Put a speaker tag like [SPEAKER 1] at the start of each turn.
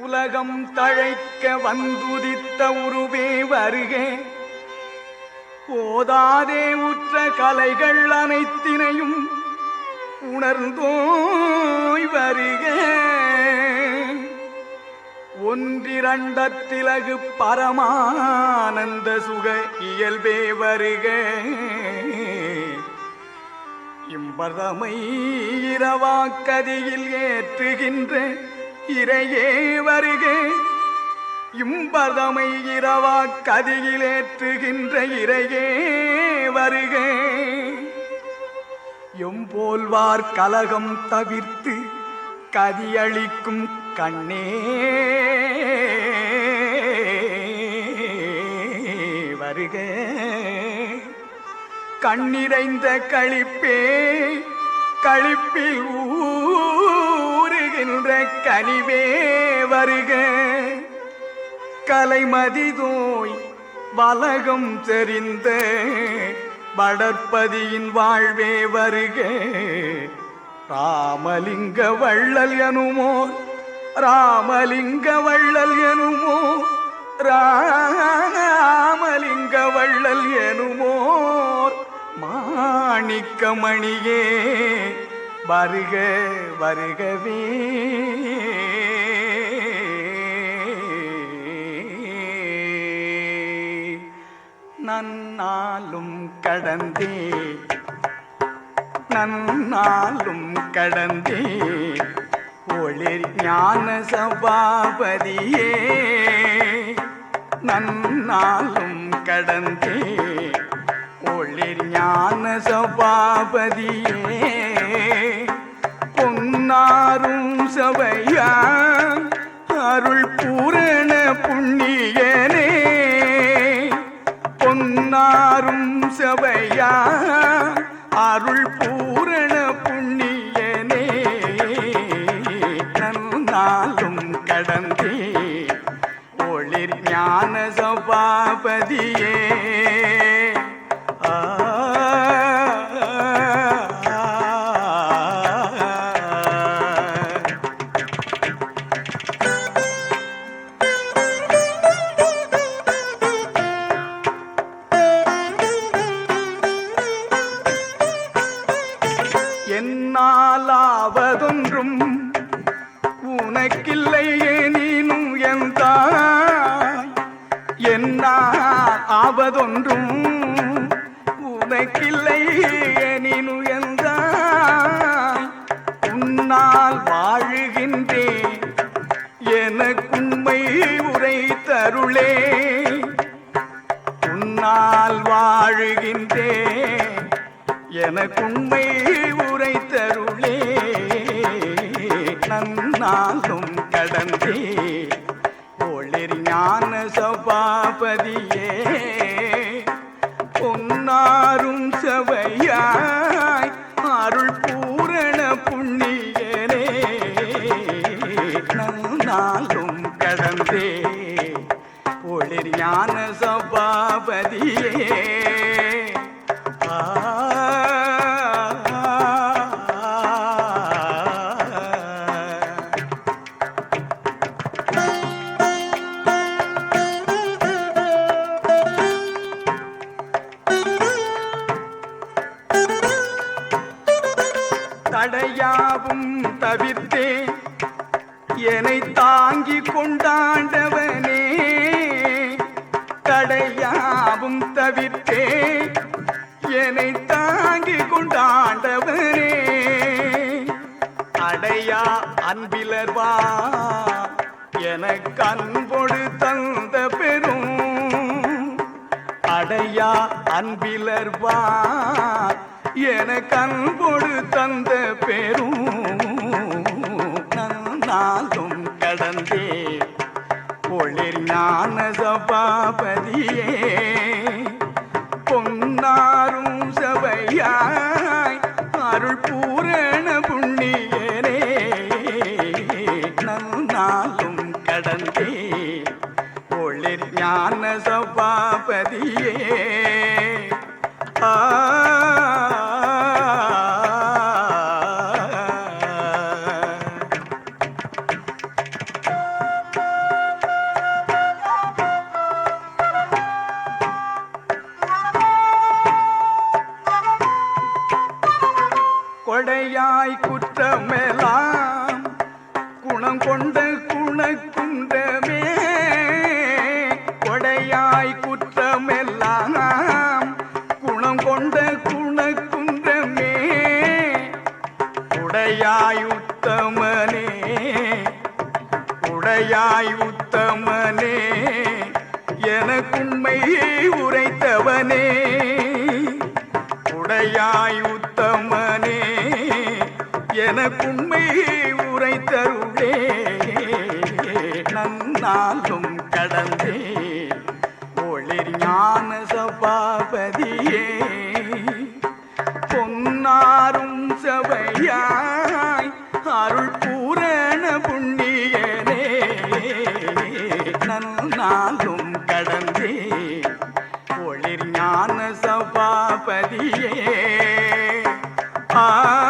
[SPEAKER 1] உலகம் தழைக்க வந்துதித்த உருவே வருகே. போதாதே உற்ற கலைகள் அனைத்தினையும் உணர்ந்தோய் வருக. ஒன்றிரண்டத்திலகு பரமானந்த சுக இயல்பே வருக. இம்பதமை இரவாக்கதியில் ஏற்றுகின்ற இறையே வருக. இம்பதமை இரவா ஏற்றுகின்ற இறையே வருக. எம்போல்வார் கலகம் தவிர்த்து கதியளிக்கும் கண்ணே. வருக. கண்ணிறைந்த களிப்பே களிப்பில் ஊறுகின்ற கனிவே வருக கலைமதிதோய் வலகம் தெரிந்த வடற்பதியின் வாழ்வே வருக. ராமலிங்க வள்ளல் எனுமோ ராமலிங்க வள்ளல் எனுமோ ராமலிங்க வள்ளல் எனுமோ மாணிக்கமணியே வருக வருகவே நன்னாலும் கடந்தே. நன்னாலும் கடந்தே. ஒளிர் ஞான சபாபதியே. நன்னாலும் கடந்தே. ஒளிர் ஞான சபாபதியே. நாரும் சபையா? அருள் பூரண புண்ணியனே. பொன்னாரும் சபையா? அருள் பூரண புண்ணியனே. நன்னாலும் கடந்தே. ஒளிர் ஞான சபாபதியே. என்னால் ஆவதொன்றும் உனக்கில்லை எனினும் எந்தாய் உன்னால் வாழுகின்றேன். எனக்குண்மை உரை தருளே உன்னால் வாழுகின்றேன். எனக்குண்மை உரை தருளே நன்னாலும் கடந்தே. சபாபதியே தடையாவும் தவிர்த்தே என்னை தாங்கி கொண்டாண்டவனே தடையாவும் தவிர்த்தே என்னை தாங்கி கொண்டாண்டவனே அடையா அன்பிலர்வா எனக்கு அன்பொடு தந்த பெரும். அடையா அன்பிலர்வா என அன்போடு தந்த பெரும் நாளும் கடந்தே. ஒளிர் ஞான சபாபதியே. பொன்னாரும் சபையாய் அருள் பூரண புண்ணியனே. நன்னாலும் கடந்தே. ஒளிர் ஞான சபாபதியே. ஆ குணம் கொண்ட குணக்குன்றமே கொடையாய் குற்றமெல்லாம் குணம் கொண்ட குணக்குன்றமே உடையாய் உத்தமனே உடையாய் உத்தமனே எனக்குண்மை உரைத்தவனே உடையாய் உத்தமனே. எனக்குண்மை உரைத்தருளே. நன்னாலும் கடந்தே. ஒளிர் ஞான சபாபதியே. பொன்னாரும் சபையாய் அருள் பூரண புண்ணியனே. நன்னாலும் கடந்தே. ஒளிர் ஞான சபாபதியே. ஆ